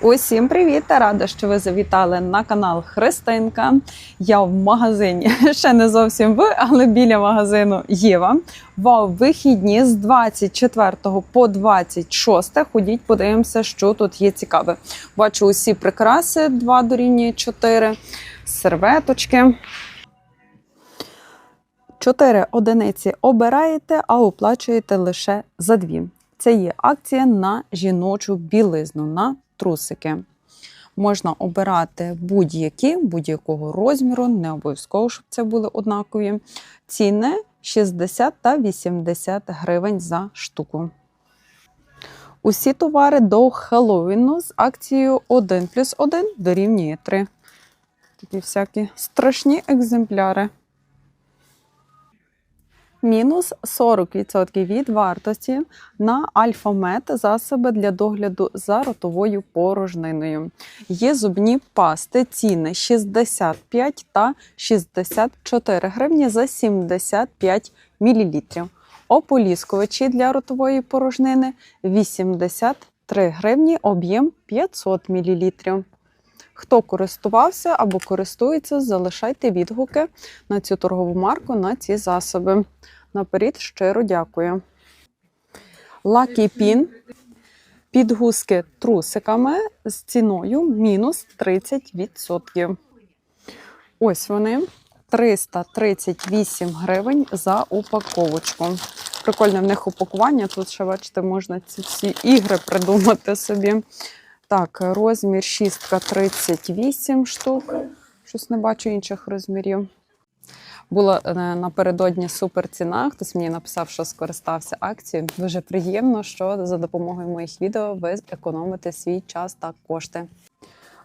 Усім привіт! Рада, що ви завітали на канал Христинка. Я в магазині ще не зовсім ви, але біля магазину Єва. В вихідні з 24 по 26 ходіть, подивимося, що тут є цікаве. Бачу усі прикраси 2 дорівнює 4, серветочки. 4 одиниці обираєте, а оплачуєте лише за 2. Це є акція на жіночу білизну, на трусики. Можна обирати будь-які, будь-якого розміру, не обов'язково, щоб це були однакові. Ціни 60 та 80 гривень за штуку. Усі товари до Хеллоуіну з акцією 1 плюс 1 дорівнює 3. Такі всякі страшні екземпляри. Мінус 40% від вартості на альфамет засоби для догляду за ротовою порожниною. Є зубні пасти, ціни 65 та 64 гривні за 75 мл. Ополіскувачі для ротової порожнини 83 гривні, об'єм 500 мл. Хто користувався або користується, залишайте відгуки на цю торгову марку, на ці засоби. Наперед щиро дякую. Lucky Pin. Підгузки трусиками з ціною мінус 30%. Ось вони. 338 гривень за упаковочку. Прикольне в них упакування. Тут ще, бачите, можна ці всі ігри придумати собі. Так, розмір 6 38 штук. Щось не бачу інших розмірів. Була е, напередодні супер ціна. Хтось мені написав, що скористався акцією. Дуже приємно, що за допомогою моїх відео ви економите свій час та кошти.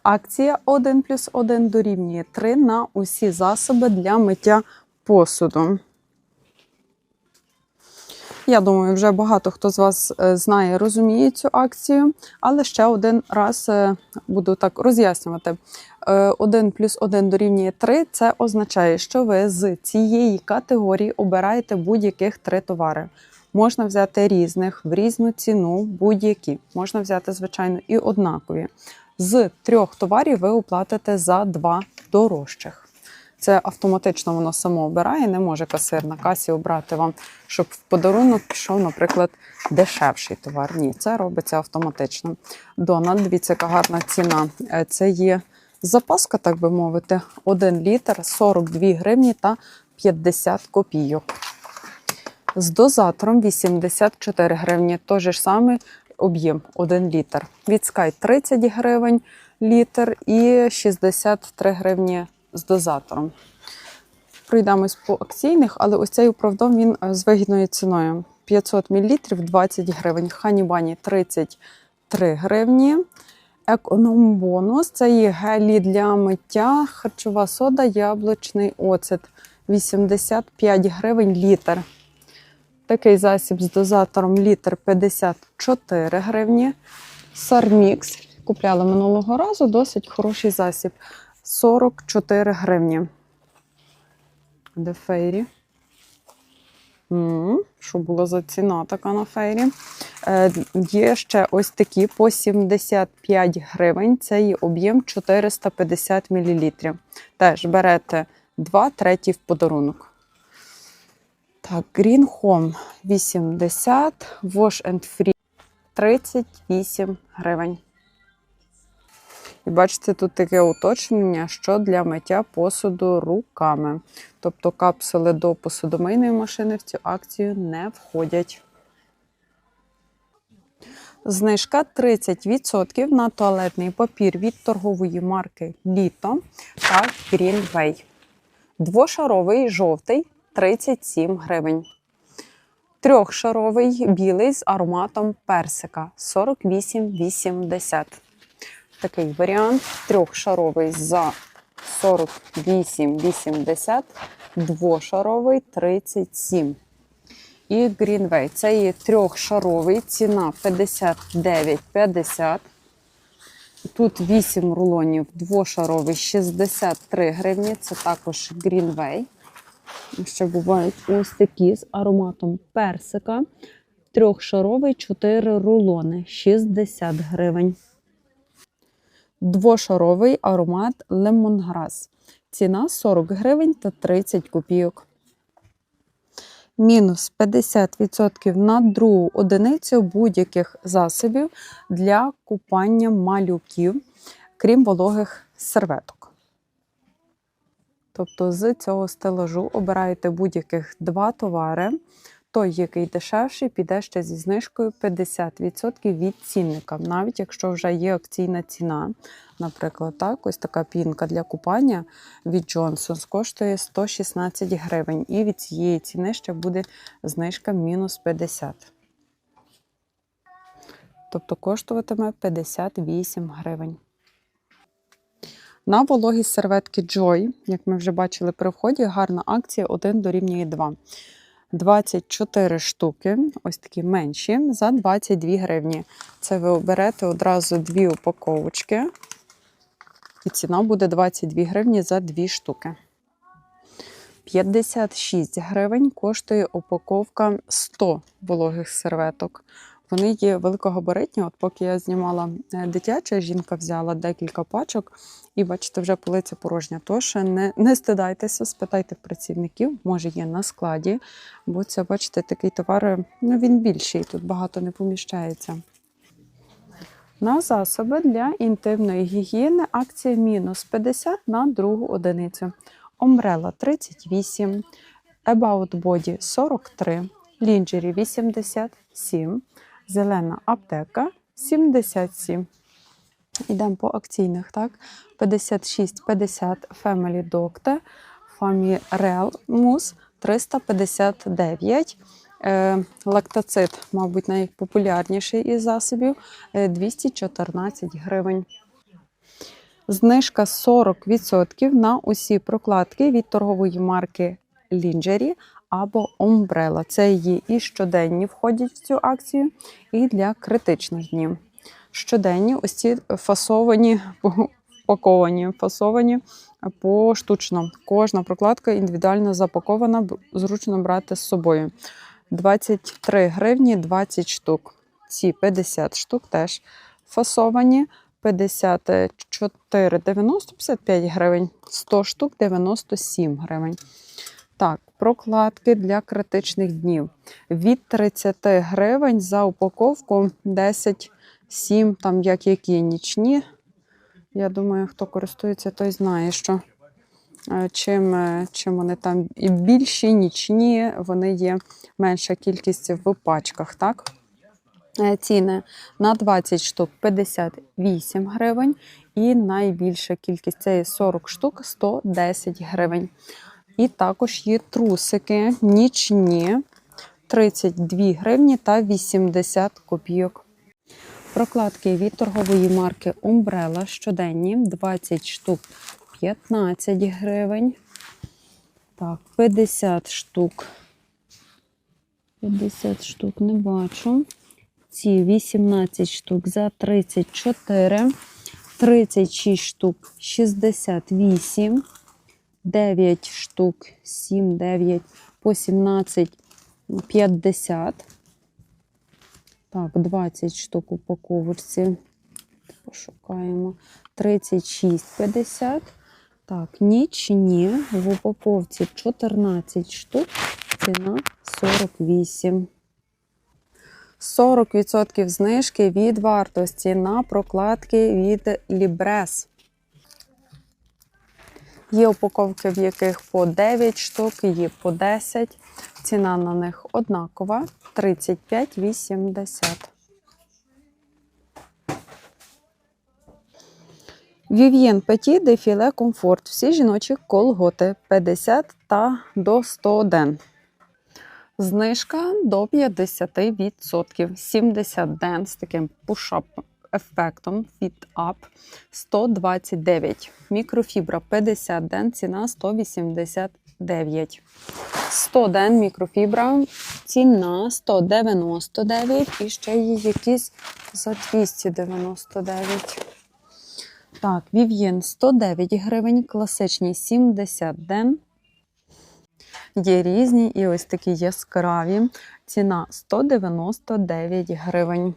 Акція 1 плюс 1 дорівнює 3 на усі засоби для миття посуду. Я думаю, вже багато хто з вас е, знає, розуміє цю акцію, але ще один раз е, буду так роз'яснювати. 1 плюс 1 дорівнює 3 – це означає, що ви з цієї категорії обираєте будь-яких три товари. Можна взяти різних в різну ціну, будь-які. Можна взяти, звичайно, і однакові. З трьох товарів ви оплатите за два дорожчих. Це автоматично воно само обирає, не може касир на касі обрати вам, щоб в подарунок пішов, наприклад, дешевший товар. Ні, це робиться автоматично. Донат, дивіться, яка гарна ціна. Е, Це є запаска, так би мовити, 1 літр 42 гривні та 50 копійок. З дозатором 84 гривні. Той же ж самий об'єм 1 літр. Від Sky 30 гривень літр і 63 гривні з дозатором. Пройдемось по акційних, але ось цей управдом він е, з вигідною ціною. 500 мл 20 гривень. Ханібані 33 гривні. Економ бонус це є гелі для миття, харчова сода, яблучний оцет 85 гривень літр. Такий засіб з дозатором літр 54 гривні. Сармікс. Купляла минулого разу, досить хороший засіб. 44 гривні. Де фейрі? Що була за ціна така на фейрі? Е, є ще ось такі по 75 гривень. Це є об'єм 450 мл. Теж берете 2 треті в подарунок. Так, Green Home 80, Wash and Free 38 гривень. І бачите, тут таке уточнення, що для миття посуду руками. Тобто капсули до посудомийної машини в цю акцію не входять. Знижка 30% на туалетний папір від торгової марки Літо та Greenway. Двошаровий жовтий 37 гривень. Трьохшаровий білий з ароматом персика 48,80. Такий варіант. Трьохшаровий за 48,80, двошаровий 37. І Greenway. Це є трьохшаровий, ціна 59,50. Тут 8 рулонів, двошаровий 63 гривні. Це також Greenway. Ще бувають ось такі з ароматом персика. Трьохшаровий 4 рулони 60 гривень. Двошаровий аромат лемонграс. Ціна 40 гривень та 30 копійок. Мінус 50% на другу одиницю будь-яких засобів для купання малюків, крім вологих серветок. Тобто з цього стелажу обираєте будь-яких два товари. Той, який дешевший, піде ще зі знижкою 50% від цінника, навіть якщо вже є акційна ціна. Наприклад, так, ось така пінка для купання від Johnson's коштує 116 гривень. І від цієї ціни ще буде знижка мінус 50. Тобто коштуватиме 58 гривень. На вологі серветки Joy, як ми вже бачили при вході, гарна акція 1 дорівнює 2. 24 штуки, ось такі менші, за 22 гривні. Це ви оберете одразу дві упаковочки. І ціна буде 22 гривні за дві штуки. 56 гривень коштує упаковка 100 вологих серветок. Вони є великогабаритні. От поки я знімала е, дитяче, жінка взяла декілька пачок, і бачите, вже полиця порожня. Тож не, не стидайтеся, спитайте працівників, може є на складі, бо це, бачите, такий товар, ну він більший, тут багато не поміщається. На засоби для інтимної гігієни акція мінус 50 на другу одиницю. Омрела 38, About Body 43, Лінджері 87, Зелена аптека 77. Йдемо по акційних, так? 56,50 Family Doctor, Family Real Mousse 359. Е, Лактоцит, мабуть, найпопулярніший із засобів е, 214 гривень. Знижка 40% на усі прокладки від торгової марки Lingerie або Umbrella. Це її і щоденні входять в цю акцію, і для критичних днів. Щоденні ось ці фасовані, паковані, фасовані поштучно. Кожна прокладка індивідуально запакована, зручно брати з собою. 23 гривні 20 штук. Ці 50 штук теж фасовані. 54,90 55 гривень, 100 штук 97 гривень. Так, прокладки для критичних днів. Від 30 гривень за упаковку 10, 7, там як які нічні. Я думаю, хто користується, той знає, що е, чим, е, чим вони там і більші, нічні, вони є менша кількість в пачках, так? Е, Ціни на 20 штук 58 гривень, і найбільша кількість це 40 штук 110 гривень. І також є трусики нічні 32 гривні та 80 копійок. Прокладки від торгової марки Umbrella щоденні 20 штук 15 гривень. Так, 50 штук. 50 штук не бачу. Ці 18 штук за 34, 36 штук 68, 9 штук 7, 9 по 17 50. Так, 20 штук упаковочці. Пошукаємо. 36,50. Так, нічні. В упаковці 14 штук. Ціна 48. 40% знижки від вартості на прокладки від Libres. Є упаковки, в яких по 9 штук, є по 10. Ціна на них однакова 35,80. Vivien Petit Défilé Comfort. Всі жіночі колготи 50 та до 100 ден. Знижка до 50%. 70 ден з таким push-up ефектом Fit Up 129. Мікрофібра 50 ден, ціна 189. 100 ден мікрофібра, ціна 199 і ще є якісь за 299. Так, Vivien 109 гривень, класичні 70 ден. Є різні і ось такі яскраві. Ціна 199 гривень.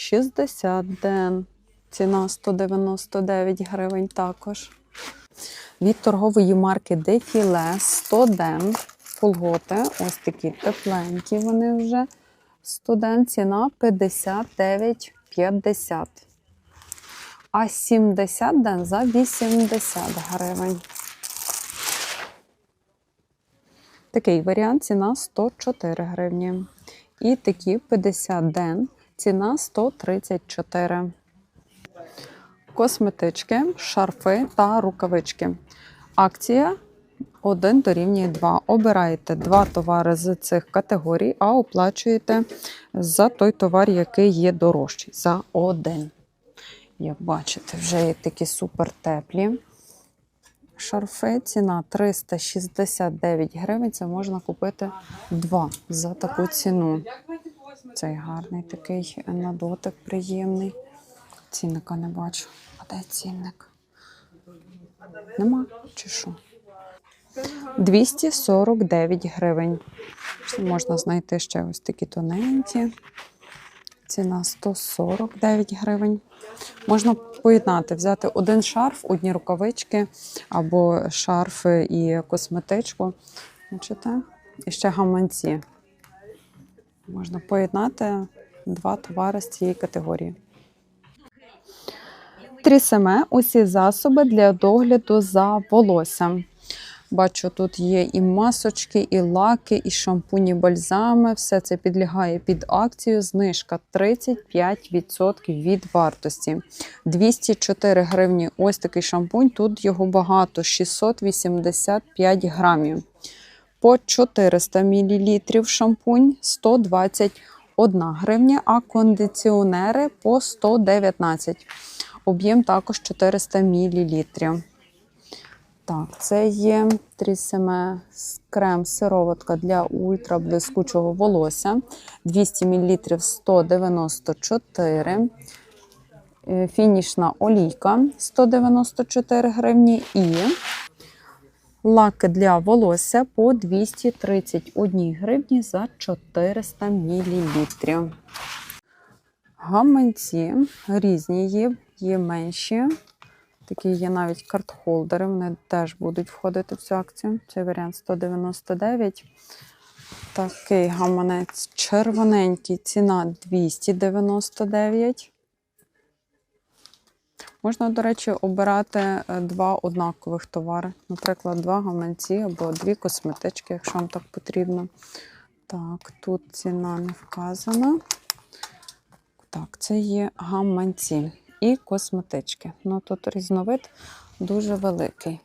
60 ден. ціна 199 гривень також. Від торгової марки Дефіле 100 ден. Фулготи, ось такі тепленькі вони вже. Студент ціна 59,50. А 70 ден за 80 гривень. Такий варіант ціна 104 гривні. І такі 50 ден ціна 134. Косметички, шарфи та рукавички. Акція 1 дорівнює 2. Обираєте два товари з цих категорій, а оплачуєте за той товар, який є дорожчий. За один. Як бачите, вже є такі супер теплі. Шарфи ціна 369 гривень. Це можна купити два за таку ціну. Цей гарний такий на дотик приємний. Цінника не бачу. А де цінник? Нема чи що? 249 гривень. Можна знайти ще ось такі тоненькі. Ціна 149 гривень. Можна поєднати, взяти один шарф, одні рукавички або шарф і косметичку. Бачите? І ще гаманці. Можна поєднати два товари з цієї категорії. Трісеме усі засоби для догляду за волоссям. Бачу, тут є і масочки, і лаки, і шампуні, бальзами. Все це підлягає під акцію. Знижка 35% від вартості. 204 гривні. Ось такий шампунь. Тут його багато 685 грамів. По 400 мл шампунь 121 гривня, а кондиціонери по 119 Об'єм також 400 мл. Так, це є трісеме крем сироватка для ультраблискучого волосся. 200 мл 194. Е, Фінішна олійка 194 гривні і лаки для волосся по 231 гривні за 400 мл. Гаманці різні є, є менші. Такі є навіть картхолдери, вони теж будуть входити в цю акцію. Цей варіант 199. Такий гаманець червоненький, ціна 299. Можна, до речі, обирати е, два однакових товари. Наприклад, два гаманці або дві косметички, якщо вам так потрібно. Так, тут ціна не вказана. Так, це є гаманці і косметички. Ну тут різновид дуже великий.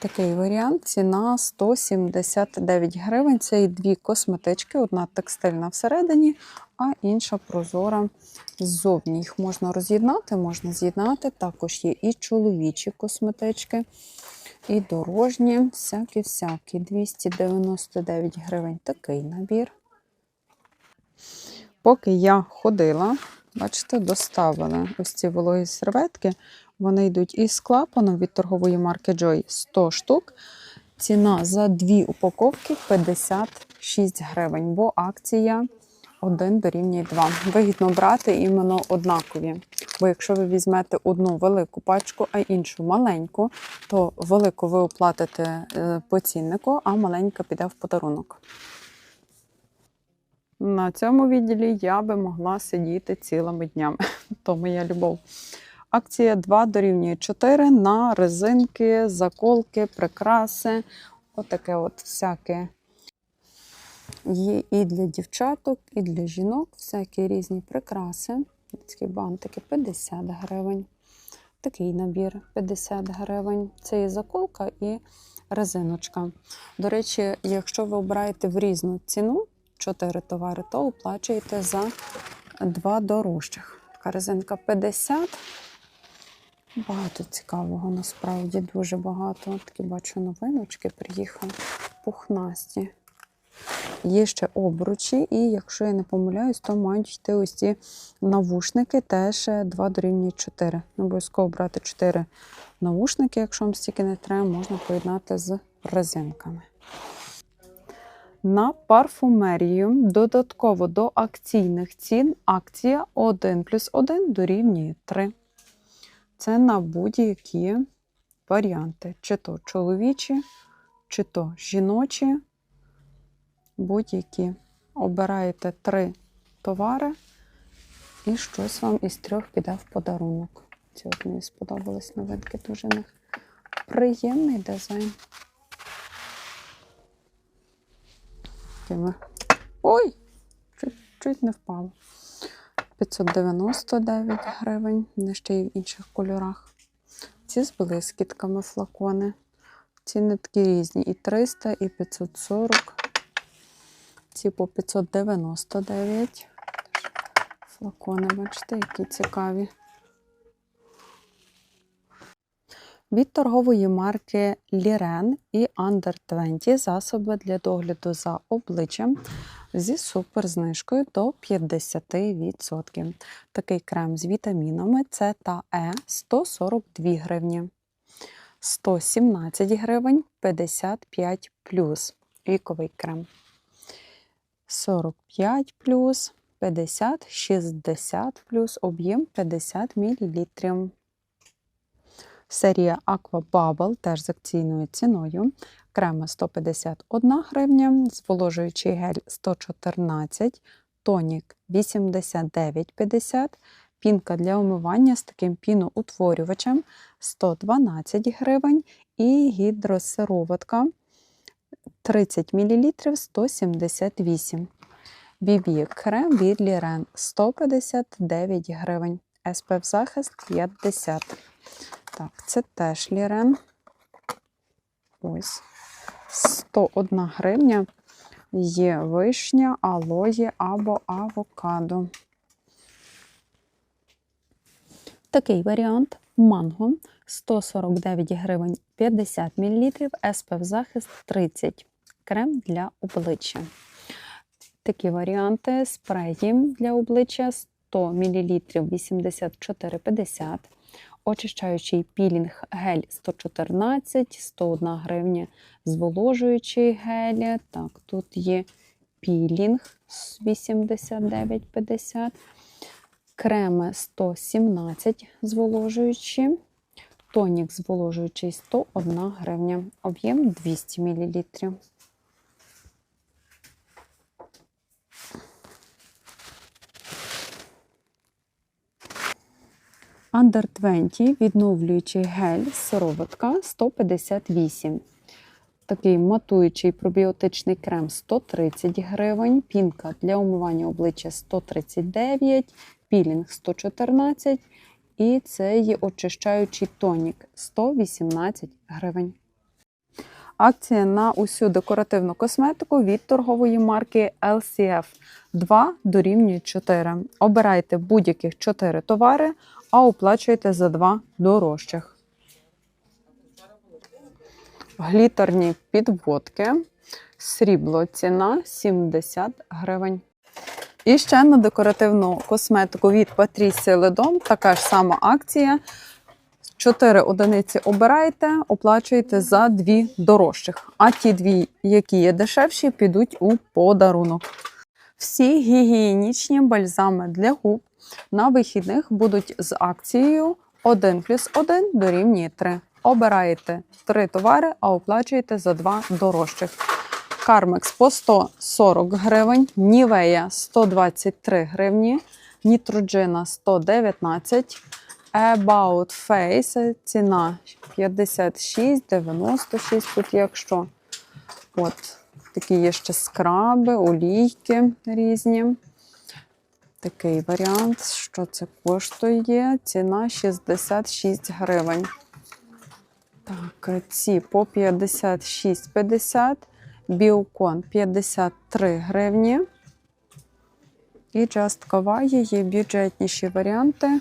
Такий варіант ціна 179 гривень. Це і дві косметички, одна текстильна всередині, а інша прозора ззовні. Їх можна роз'єднати, можна з'єднати. Також є і чоловічі косметички, і дорожні, всякі-всякі. 299 гривень такий набір. Поки я ходила, бачите, доставили ось ці вологі серветки. Вони йдуть із клапаном від торгової марки Joy 100 штук. Ціна за дві упаковки 56 гривень, бо акція 1 дорівнює 2. Вигідно брати іменно однакові. Бо якщо ви візьмете одну велику пачку, а іншу маленьку, то велику ви оплатите е, по ціннику, а маленька піде в подарунок. На цьому відділі я би могла сидіти цілими днями. То моя любов. Акція 2 дорівнює 4 на резинки, заколки, прикраси. Отаке от всяке. Є і для дівчаток, і для жінок всякі різні прикраси. Такі бантики 50 гривень. Такий набір 50 гривень. Це і заколка, і резиночка. До речі, якщо ви обираєте в різну ціну 4 товари, то оплачуєте за два дорожчих. Така резинка 50. Багато цікавого насправді, дуже багато. Такі бачу новиночки приїхали. Пухнасті. Є ще обручі, і якщо я не помиляюсь, то мають йти ось ці навушники теж 2 дорівнює 4. Обов'язково брати 4 навушники, якщо вам стільки не треба, можна поєднати з резинками. На парфумерію додатково до акційних цін акція 1 плюс 1 дорівнює 3. Це на будь-які варіанти, чи то чоловічі, чи то жіночі, будь-які. Обираєте три товари, і щось вам із трьох піде в подарунок. Ці от мені сподобались новинки, дуже в них приємний дизайн. Ой! Чуть, чуть не впало. 599 гривень, вони ще й в інших кольорах. Ці з блискітками флакони. Ціни такі різні. І 300, і 540. Ці по 599. Флакони, бачите, які цікаві. Від торгової марки Liren і Under 20 засоби для догляду за обличчям зі суперзнижкою до 50%. Такий крем з вітамінами С та Е 142 гривні. 117 гривень 55 віковий крем. 45 плюс, 50, 60 плюс, об'єм 50 мл. Серія Aqua Bubble теж з акційною ціною. Крема 151 гривня, зволожуючий гель 114, тонік 89,50, пінка для умивання з таким піноутворювачем 112 гривень і гідросироватка 30 мл 178 BB крем від Liren 159 гривень. SPF захист 50. Так, це теж Liren. Ось. 101 гривня. Є вишня, алої або авокадо. Такий варіант манго 149 гривень 50 мл, SPF захист 30 крем для обличчя. Такі варіанти спреї для обличчя 100 мл 84,50 очищаючий пілінг гель 114, 101 гривня, зволожуючий гель. Так, тут є пілінг 89,50, креми 117 зволожуючі, тонік зволожуючий 101 гривня, об'єм 200 мл. Under 20 відновлюючий гель сироватка 158. Такий матуючий пробіотичний крем 130 гривень, пінка для умивання обличчя 139, пілінг 114 і це є очищаючий тонік 118 гривень. Акція на усю декоративну косметику від торгової марки LCF 2 дорівнює 4. Обирайте будь-яких 4 товари, а оплачуєте за 2 дорожчих. Глітерні підводки. Срібло ціна 70 гривень. І ще на декоративну косметику від Patricia Ledom така ж сама акція. 4 одиниці обираєте, оплачуєте за 2 дорожчих. А ті дві, які є дешевші, підуть у подарунок. Всі гігієнічні бальзами для губ на вихідних будуть з акцією 1 плюс 1 дорівнює 3. Обираєте 3 товари, а оплачуєте за 2 дорожчих. Кармекс по 140 гривень, Нівея 123 гривні, Нітроджина 119 About Face ціна 56,96 тут якщо. От, такі є ще скраби, олійки різні. Такий варіант, що це коштує? Ціна 66 гривень. Так, ці по 56,50, Біокон 53 гривні. І Kawaii є бюджетніші варіанти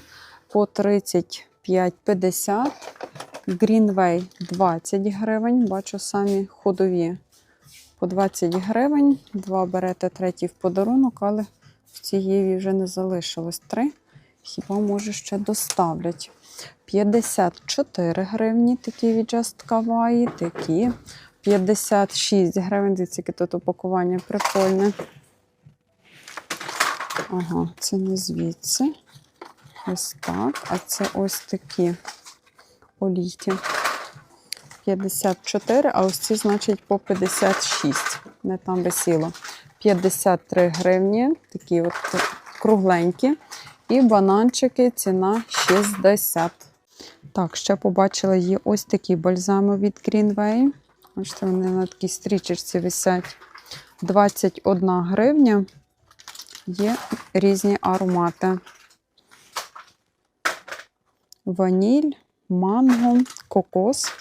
по 35,50. Greenway 20 гривень. Бачу самі ходові по 20 гривень. Два берете, третій в подарунок, але в цієї вже не залишилось три. Хіба може ще доставлять. 54 гривні такі від Just такі 56 гривень. Дивіться, яке тут упакування прикольне. Ага, це не звідси. Ось так. А це ось такі олійки. 54, а ось ці, значить, по 56. Не там висіло. 53 гривні, такі от кругленькі. І бананчики ціна 60. Так, ще побачила є ось такі бальзами від Greenway. Бачите, вони на такій стрічечці висять. 21 гривня. Є різні аромати. Ваніль, манго, кокос.